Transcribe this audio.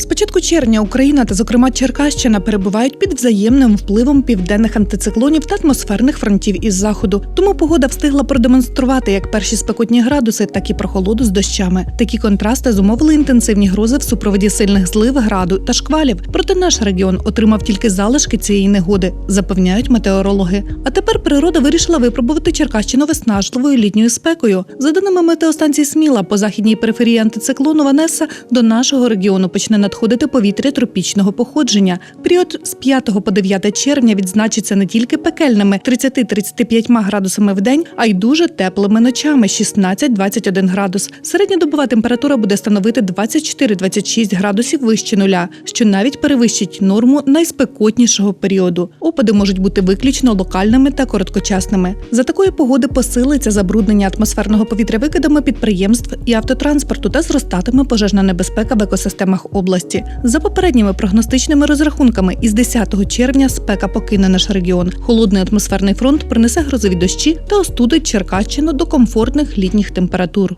З початку червня Україна та, зокрема, Черкащина перебувають під взаємним впливом південних антициклонів та атмосферних фронтів із заходу. Тому погода встигла продемонструвати як перші спекотні градуси, так і прохолоду з дощами. Такі контрасти зумовили інтенсивні грози в супроводі сильних злив, граду та шквалів. Проте наш регіон отримав тільки залишки цієї негоди, запевняють метеорологи. А тепер природа вирішила випробувати Черкащину виснажливою літньою спекою. За даними метеостанції Сміла, по західній периферії антициклону Ванеса до нашого регіону почне надходити повітря тропічного походження. Період з 5 по 9 червня відзначиться не тільки пекельними 30-35 градусами в день, а й дуже теплими ночами 16-21 градус. Середньодобова температура буде становити 24-26 градусів вище нуля, що навіть перевищить норму найспекотнішого періоду. Опади можуть бути виключно локальними та короткочасними. За такої погоди посилиться забруднення атмосферного повітря викидами підприємств і автотранспорту та зростатиме пожежна небезпека в екосистемах області. За попередніми прогностичними розрахунками, із 10 червня спека покине наш регіон. Холодний атмосферний фронт принесе грозові дощі та остудить Черкащину до комфортних літніх температур.